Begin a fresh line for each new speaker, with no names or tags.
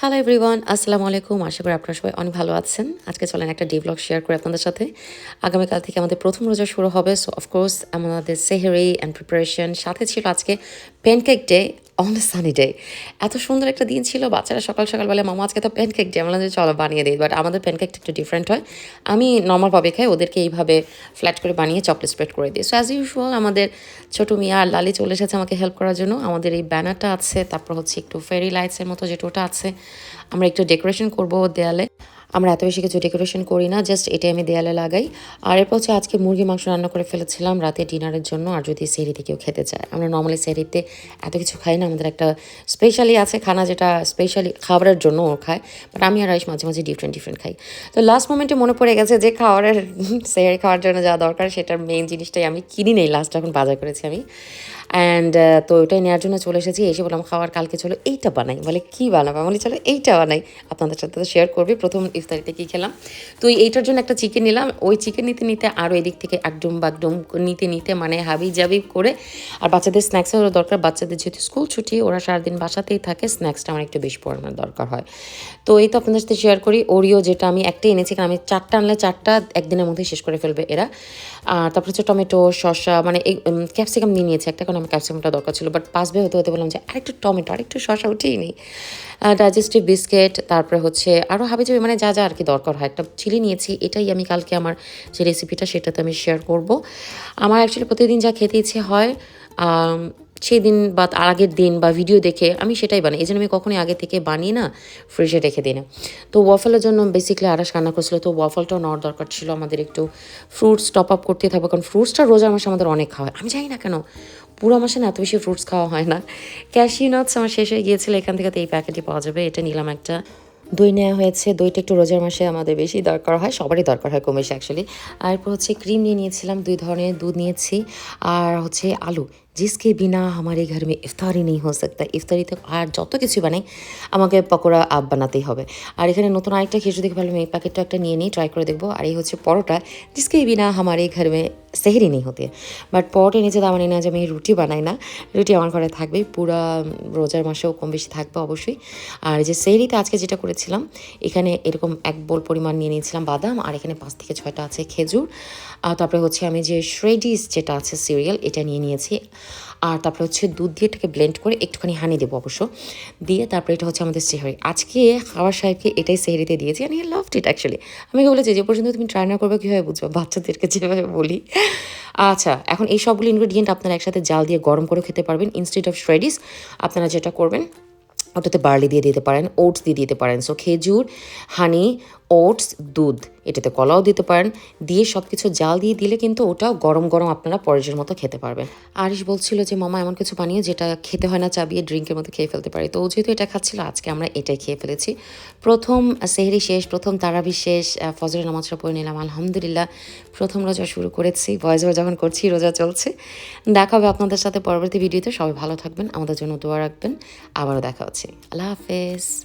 Hello everyone আসসালামু আলাইকুম। আশা করি আপনারা সবাই অনেক ভালো আছেন। আজকে চলেন একটা ডে ব্লগ শেয়ার করি আপনাদের সাথে। আগামীকাল থেকে আমাদের প্রথম রোজা শুরু হবে। সো অফকোর্স আমাদের সেহেরি অ্যান্ড প্রিপারেশন সাথে ছিল আজকে pancake day on the sunny day এত সুন্দর একটা দিন ছিল, বাচ্চারা সকাল সকাল বলে, মামা, আজকে তো প্যানকেক ডে আমরা চলো, বানিয়ে দিই বাট আমাদের প্যানকেকটা একটু ডিফারেন্ট হয়। আমি নর্মালভাবে খাই, ওদেরকে এইভাবে ফ্ল্যাট করে বানিয়ে চকলেট স্প্রেড করে দিই। সো অ্যাজ ইউজুয়াল আমাদের ছোটো মিয়া আর লালি চলে এসেছে আমাকে হেল্প করার জন্য। আমাদের এই ব্যানারটা আছে, তারপর হচ্ছে একটু ফেরি লাইটসের মতো যেটা ওটা আছে। আমরা একটু ডেকোরেশন করব দেয়ালে। আমরা এত বেশি কিছু ডেকোরেশন করি না জাস্ট এটাই আমি দেয়ালে লাগাই। আর এরপর হচ্ছে আজকে মুরগি মাংস রান্না করে ফেলেছিলাম রাতে ডিনারের জন্য, আর যদি সেরিতে কেউ খেতে চায়। আমরা নর্মালি সেরিতে এত কিছু খাই না, আমাদের একটা স্পেশালি আছে খানা যেটা স্পেশালি খাবারের জন্য ও খায় বাট আমি আর আইস মাঝে মাঝে ডিফারেন্ট ডিফারেন্ট খাই। তো লাস্ট মোমেন্টে মনে পড়ে গেছে যে খাবারের সেরি খাওয়ার জন্য যা দরকার, সেটার মেইন জিনিসটাই আমি কিনি নেই। লাস্ট এখন বাজার করেছি আমি। অ্যান্ড তো ওইটাই নেওয়ার জন্য চলে এসেছি। এসে বললাম, খাওয়ার কালকে চলো। এইটা বানাই। বলে, কী বানাবো? বলি, চলো এইটা বানাই। আপনাদের সাথে তো শেয়ার করবি। প্রথম ইফতারিতে কী খেলাম? তো এইটার জন্য একটা চিকেন নিলাম। ওই চিকেন নিতে নিতে আরও এদিক থেকে একডুম বাগডুম নিতে নিতে মানে হাবি জাবি করে আর বাচ্চাদের স্ন্যাক্সেরও দরকার। বাচ্চাদের যেহেতু স্কুল ছুটি, ওরা সারাদিন বাসাতেই থাকে। স্ন্যাক্সটা আমার একটু বেশি পরিমাণে দরকার হয়। তো এই তো আপনাদের সাথে শেয়ার করি। ওরিও যেটা আমি একটাই এনেছি, কারণ আমি চারটা আনলে চারটা একদিনের মধ্যে শেষ করে ফেলবে এরা। আর তারপর হচ্ছে টমেটো, শসা মানে এই ক্যাপসিকাম নিয়ে নিয়েছে। একটা কারণ আমার ক্যাপসিকামটা দরকার ছিল বাট পাসবে হতে হতে বললাম যে আরেকটু টমেটো, আরেকটু শসা উঠেই নেই। ডাইজেস্টিভ বিস্কিট তারপরে হচ্ছে আরও হাবি যাবে মানে যা যা আর কি দরকার হয়। একটা চিলি নিয়েছি, এটাই আমি কালকে আমার যে রেসিপিটা সেটাতে আমি শেয়ার করব। আমার অ্যাকচুয়ালি প্রতিদিন যা খেতে ইচ্ছে হয় সেই দিন বা তার আগের দিন বা ভিডিও দেখে আমি সেটাই বানাই। এই জন্য আমি কখনোই আগে থেকে বানিয়ে না ফ্রিজে রেখে দিই না। তো ওয়াফলের জন্য বেসিক্যালি আরাস রান্না করছিল। তো ওয়াফলটাও নেওয়ার দরকার ছিল। আমাদের একটু ফ্রুটস টপ আপ করতে থাকব। কারণ ফ্রুটসটা রোজার মাসে আমাদের অনেক খাওয়া হয়। আমি জানি না কেন। পুরো মাসে না এত বেশি ফ্রুটস খাওয়া হয় না। ক্যাশিউ নাটস আমার শেষ হয়ে গিয়েছিল। এখান থেকে তো এই প্যাকেটই পাওয়া যাবে। এটা নিলাম একটা। দই নেওয়া হয়েছে। দইটা একটু রোজার মাসে আমাদের বেশি দরকার হয়। সবারই দরকার হয় কম বেশি অ্যাকচুয়ালি আর হচ্ছে ক্রিম নিয়ে নিয়েছিলাম। দুই ধরনের দুধ নিয়েছি। আর হচ্ছে আলু। जिसके बिना हमारे घर में ইফতারি নেই হো सकता ইফতারিতে আর যত কিছু বানাই আমাকে পকোড়া আপ বানাতেই হবে আর এখানে নতুন আরেকটা খেজুর দেখে ভাবলাম এই প্যাকেটটা একটা নিয়ে নিই ট্রাই করে দেখবো আর এই হচ্ছে পরোটা জিসকে বিনা हमारे घर में সেহেরি নেই হতে বাট পরোটা এনেছে তার মানে না যে আমি রুটি বানাই না রুটি আমার ঘরে থাকবে পুরা রোজার মাসেও কম বেশি থাকবে অবশ্যই আর যে সেহরিতে আজকে যেটা করেছিলাম এখানে এরকম এক বোল পরিমাণ নিয়ে নিয়েছিলাম বাদাম আর এখানে পাঁচ থেকে ছয়টা আছে খেজুর আর তারপরে হচ্ছে আমি যে শ্রেডিস যেটা আছে সিরিয়াল এটা নিয়ে নিয়েছি আর তারপরে হচ্ছে দুধ দিয়ে এটাকে ব্লেন্ড করে একটুখানি হানি দেবো অবশ্য। দিয়ে তারপরে এটা হচ্ছে আমাদের সেহরি আজকে খাওয়ার সাহেবকে এটাই সেহরিতে দিয়েছি আমি লাভ ইট অ্যাকচুয়ালি আমি বলেছি, যে পর্যন্ত তুমি ট্রাই না করবে, কীভাবে বুঝব? বাচ্চাদেরকে যেভাবে বলি। আচ্ছা এখন এই সবগুলো ইনগ্রেডিয়েন্ট আপনারা একসাথে জাল দিয়ে গরম করে খেতে পারবেন। ইনস্টেড অফ শ্রেডিস আপনারা যেটা করবেন, ওটাতে বার্লি দিয়ে দিতে পারেন ওটস দিয়ে দিতে পারেন। সো খেজুর হানি ওটস, দুধ। এটাতে কলাও দিতে পারেন। দিয়ে সব কিছু জাল দিয়ে দিলে কিন্তু ওটাও গরম গরম আপনারা পরেজের মতো খেতে পারবেন। আরিশ বলছিল যে, মামা, এমন কিছু বানিয়ে যেটা খেতে হয় না, চাবিয়ে ড্রিঙ্কের মতো খেয়ে ফেলতে পারি। তো ও যেহেতু এটা খাচ্ছিল, আজকে আমরা এটাই খেয়ে ফেলেছি। প্রথম সেহরি শেষ, প্রথম তারাবি শেষ ফজরের নামাজটা পড়ে নিলাম, আলহামদুলিল্লাহ। প্রথম রোজা শুরু করেছি ভয়েস ওভার যখন করছি, রোজা চলছে। দেখা হবে আপনাদের সাথে পরবর্তী ভিডিওতে সবাই ভালো থাকবেন, আমাদের জন্য দোয়া রাখবেন। আবারও দেখা হচ্ছে। আল্লাহ হাফেজ।